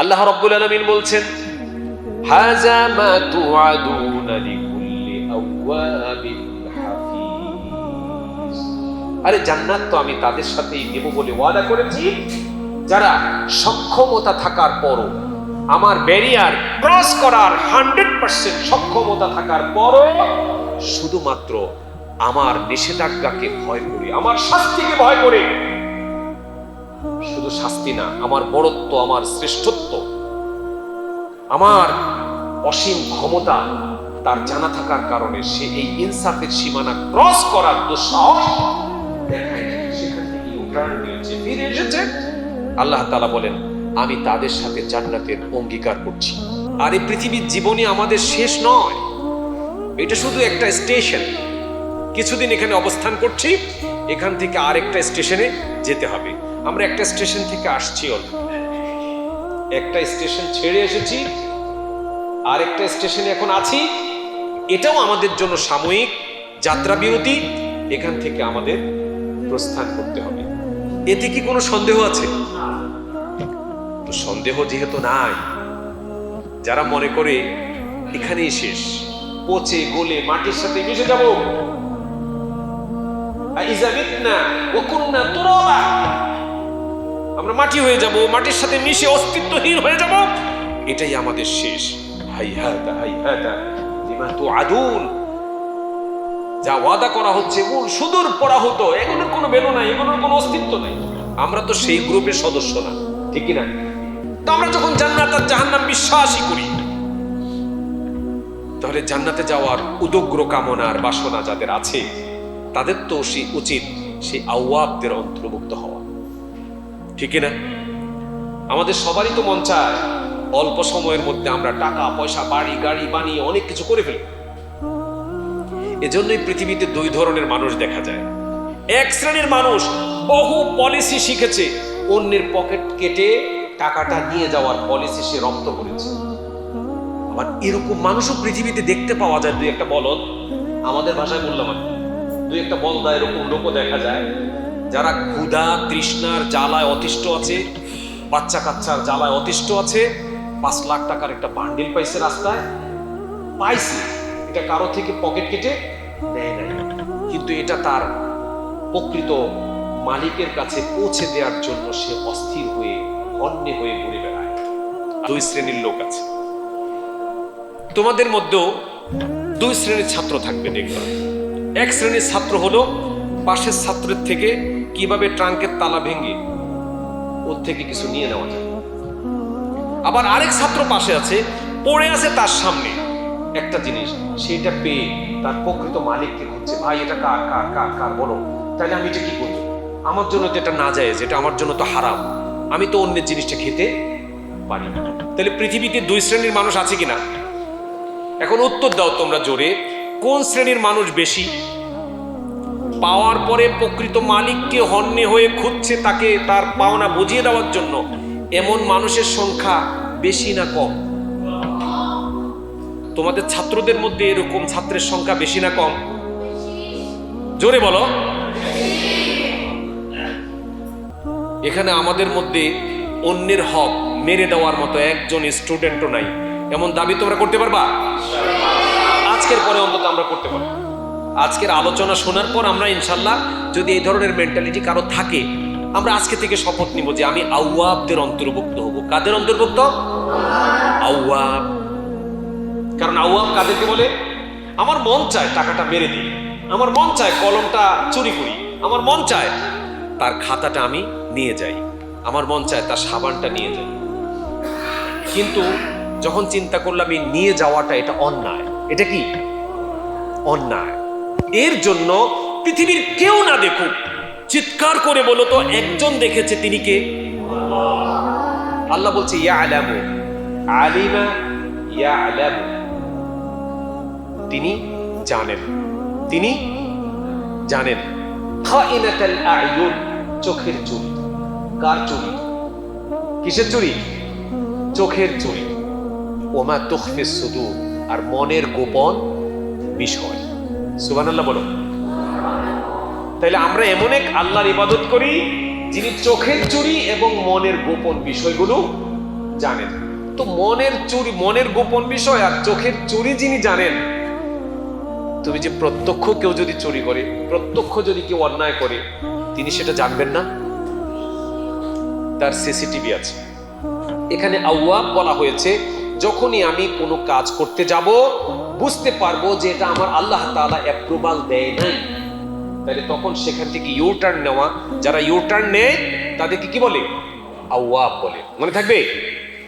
আল্লাহ রব্বুল আলমিন বলছেন আরে জান্নাত তো আমি তাদের সাথেই দেব বলে ওয়াদা করেছি। যারা সক্ষমতা থাকার পরও, আমার ব্যারিয়ার ক্রস করার হান্ড্রেড পার্সেন্ট সক্ষমতা থাকার পরও শুধুমাত্র আমার নিষেধাজ্ঞাকে ভয় করে, আমার শাস্তিকে ভয় করে শুধু শাস্তি না, আমার বড়ত্ব, আমার শ্রেষ্ঠত্ব। আমার অসীম ক্ষমতা তার জানা থাকার কারণে সে এই ইনসাফের সীমানা ক্রস করার দুঃসাহস আল্লাহ তালা বলেন, আমি তাদের সাথে জান্নাতের অঙ্গীকার করছি। আর এই পৃথিবীর জীবনে আমাদের শেষ নয়। এটা শুধু একটা স্টেশন। কিছুদিন এখানে অবস্থান করছি, এখান থেকে আরেকটা স্টেশনে যেতে হবে। আমরা একটা স্টেশন থেকে আসছি একটা স্টেশন ছেড়ে এসেছি, আরেকটা স্টেশনে এখন আছি। এটাও আমাদের জন্য সাময়িক যাত্রা বিরতি, এখান থেকে আমাদের প্রস্থান করতে হবে। এতে কি কোনো সন্দেহ আছে? তো সন্দেহ যেহেতু নাই, যারা মনে করে এখানেই শেষ, পচে গলে মাটির সাথে মিশে যাব। আইজা মিতনা ওয়া কুন্না তুরাবা। আমরা মাটি হয়ে যাব, মাটির সাথে মিশে অস্তিত্বহীন হয়ে যাব। এটাই আমাদের শেষ। হাই হাতা হাই হাতা, লিমা তো আদুন যা ওয়াদা করা হচ্ছে মূল সুদূর পড়া হতো। এগুলোর কোনো বেলো নাই, এগুলোর কোনো অস্তিত্ব নাই। আমরা তো সেই গ্রুপের সদস্য না, ঠিক না তো আমরা যখন জান্নাত আর জাহান্নাম বিশ্বাসই করি, তাহলে জান্নাতে যাওয়ার উদগ্র কামনার বাসনা যাদের আছে, তাদের তো সেই উচিত, সেই আওয়াবদের অন্তর্ভুক্ত হওয়া। ঠিক না আমাদের সবারই তো মন চায় অল্প সময়ের মধ্যে আমরা টাকা, পয়সা, বাড়ি, গাড়ি বানিয়ে অনেক কিছু করে ফেলি। এজন্যই পৃথিবীতে দুই ধরনের মানুষ দেখা যায়। এক শ্রেণির মানুষ বহু পলিসি শিখেছে, অন্যের পকেট কেটে টাকাটা নিয়ে যাওয়ার পলিসি সে রপ্ত করেছে। আবার এরকম মানুষও পৃথিবীতে দেখতে পাওয়া যায়, দুই একটা বলদ। আমাদের ভাষায় বললাম আমি, দুই একটা বলদা এরকম লোকও দেখা যায়। যারা ক্ষুধা তৃষ্ণার জ্বালায় অতিষ্ঠ আছে, বাচ্চা কাচ্চার জ্বালায় অতিষ্ঠ আছে, পাঁচ লাখ টাকার একটা বান্ডিল পাইছে রাস্তায়, পাইছে। এটা কারও থেকে পকেট কেটে নেয় নাই। কিন্তু এটা তার প্রকৃত মালিকের কাছে পৌঁছে দেওয়ার জন্য সে অস্থির হয়ে অন্যে হয়ে ঘুরে বেড়ায়। দুই শ্রেণির লোক আছে। তোমাদের মধ্যেও দুই শ্রেণির ছাত্র থাকবে দেখবা এক শ্রেণির ছাত্র হলো পাশের ছাত্রের থেকে কীভাবে ট্রাঙ্কের তালা ভেঙে ওর থেকে কিছু নিয়ে নেওয়া যায়। আবার আরেক ছাত্র পাশে আছে, পড়ে আছে তার সামনে। একটা জিনিস, সেটা পেয়ে তার প্রকৃত মালিককে খুঁজছে, ভাই, এটা কার কার কার কার, বলো। তাহলে আমি এটা কি করব? আমার জন্য এটা না যায়, যেটা আমার জন্য তো হারাম। আমি তো অন্যের জিনিসটা খেতে পারি না। তাহলে পৃথিবীতে দুই শ্রেণির মানুষ আছে কিনা? এখন উত্তর দাও তোমরা জোরে, কোন শ্রেণির মানুষ বেশি পাওয়ার পরে প্রকৃত মালিককে হন্যে হয়ে খুঁজছে তাকে তার পাওনা বুঝিয়ে দেওয়ার জন্য। এমন মানুষের সংখ্যা বেশি না কম। তোমাদের ছাত্রদের মধ্যে এরকম ছাত্রের সংখ্যা বেশি না কম? জোরে বলো। এখানে আমাদের মধ্যে অন্যের হক মেরে দেওয়ার মতো একজন স্টুডেন্টও নাই। এমন দাবি তোমরা করতে পারবা? আজকের পরে অন্তত আমরা করতে পারব। আজকের আলোচনা শোনার পর আমরা ইনশাল্লাহ যদি এই ধরনের মেন্টালিটি কারও থাকে, আমরা আজকে থেকে শপথ নিব যে আমি আউয়াবদের অন্তর্ভুক্ত হব। কাদের অন্তর্ভুক্ত? আউয়াব। কারণ আউয়াব কাদেরকে বলে? আমার মন চায় টাকাটা মেরে দিই। আমার মন চায় কলমটা চুরি করি। আমার মন চায় তার খাতাটা আমি নিয়ে যাই। আমার মন চায় তার সাবানটা নিয়ে যাই। কিন্তু যখন চিন্তা করলাম এই নিয়ে যাওয়াটা এটা অন্যায়। এটা কি? অন্যায়। এর জন্য পৃথিবীর কেউ না দেখুক। চিৎকার করে বলো তো, একজন দেখেছে তিনি কে? আল্লাহ বলছে ইয়া আলামু আলিমা ইয়া আলামু তিনি জানেন। তিনি জানেন। খাইনাতাল আয়ুন চোখের চুরি কার চুরি কিসের চুরি চোখের চুরি ওমা তুখফি সুদূর। আর মনের গোপন বিষয়। সুবহানাল্লাহ বলো। তাইলে আমরা এমন এক আল্লাহর ইবাদত করি, যিনি চোখের চুরি এবং মনের গোপন বিষয়গুলো জানেন। তো মনের চুরি, মনের গোপন বিষয় আর চোখের চুরি যিনি জানেন, তুমি যে প্রত্যক্ষ কেউ যদি চুরি করে, প্রত্যক্ষ যদি কেউ অন্যায় করে, তিনি সেটা জানবেন না? তার সিসিটিভি আছে। এখানে আউয়াব বলা হয়েছে, যখনই আমি কোনো কাজ করতে যাব বুঝতে পারব যে এটা আমার আল্লাহ তালা অ্যাপ্রুভাল দেয় নাই। তাহলে তখন সেখান থেকে ইউ টার্ন নেওয়া, যারা ইউ টার্ন নেয়, তাদেরকে কি বলে? আওয়াব বলে। মনে থাকবে?